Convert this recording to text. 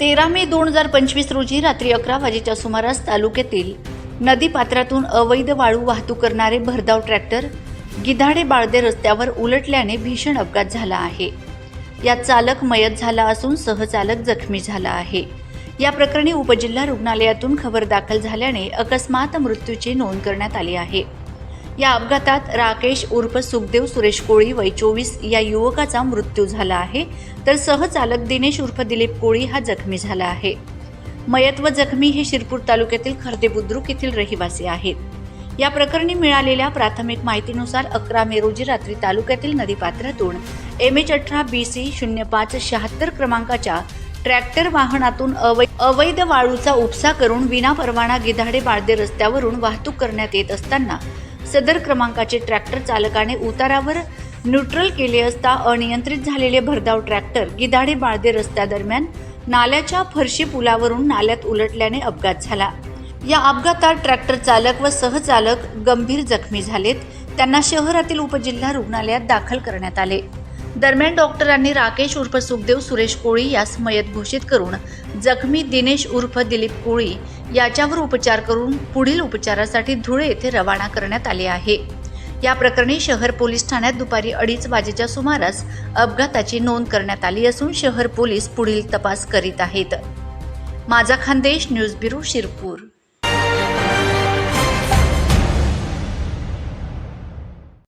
तेरा मे दोन हजार पंचवीस रोजी रात्री अकरा वाजेच्या सुमारास तालुक्यातील नदीपात्रातून अवैध वाळू वाहतूक करणारे भरधाव ट्रॅक्टर गिधाडे बाळदे रस्त्यावर उलटल्याने भीषण अपघात झाला आहे. यात चालक मयत झाला असून सहचालक जखमी झाला आहे. या प्रकरणी उपजिल्हा रुग्णालयातून खबर दाखल झाल्याने अकस्मात मृत्यूची नोंद करण्यात आली आहे. या अपघातात राकेश उर्फ सुखदेव सुरेश कोळी वय चोवीस या युवकाचा मृत्यू झाला आहे. तर सहचालक दिनेश उर्फ दिलीप कोळी हा जखमी झाला आहे. मयत व जखमी हे शिरपूर तालुक्यातील खर्दे बुद्रुक येथील रहिवासी आहेत. या प्रकरणी मिळालेल्या प्राथमिक माहितीनुसार अकरा मे रोजी रात्री तालुक्यातील नदीपात्रातून एम एच अठरा बी सी शून्य पाच शहात्तर क्रमांकाच्या ट्रॅक्टर वाहनातून अवै अवैध वाळूचा उपसा करून विनापरवाना गिधाडे बाळदे रस्त्यावरून वाहतूक करण्यात येत असताना सदर क्रमांकाचे ट्रॅक्टर चालकाने उतारावर न्यूट्रल केले असता अनियंत्रित झालेले भरधाव ट्रॅक्टर गिधाडे बाळदे रस्त्यादरम्यान नाल्याच्या फरशी पुलावरून नाल्यात उलटल्याने अपघात झाला. या अपघातात ट्रॅक्टर चालक व सहचालक गंभीर जखमी झालेत. त्यांना शहरातील उपजिल्हा रुग्णालयात दाखल करण्यात आले. दरम्यान डॉक्टरांनी राकेश उर्फ सुखदेव सुरेश कोळी यास मयत घोषित करून जखमी दिनेश उर्फ दिलीप कोळी याच्यावर उपचार करून पुढील उपचारासाठी धुळे येथे रवाना करण्यात आले आहे. या प्रकरणी शहर पोलीस ठाण्यात दुपारी अडीच वाजेच्या सुमारास अपघाताची नोंद करण्यात आली असून शहर पोलीस पुढील तपास करीत आहेत. माझा खानदेश न्यूज ब्युरो शिरपूर.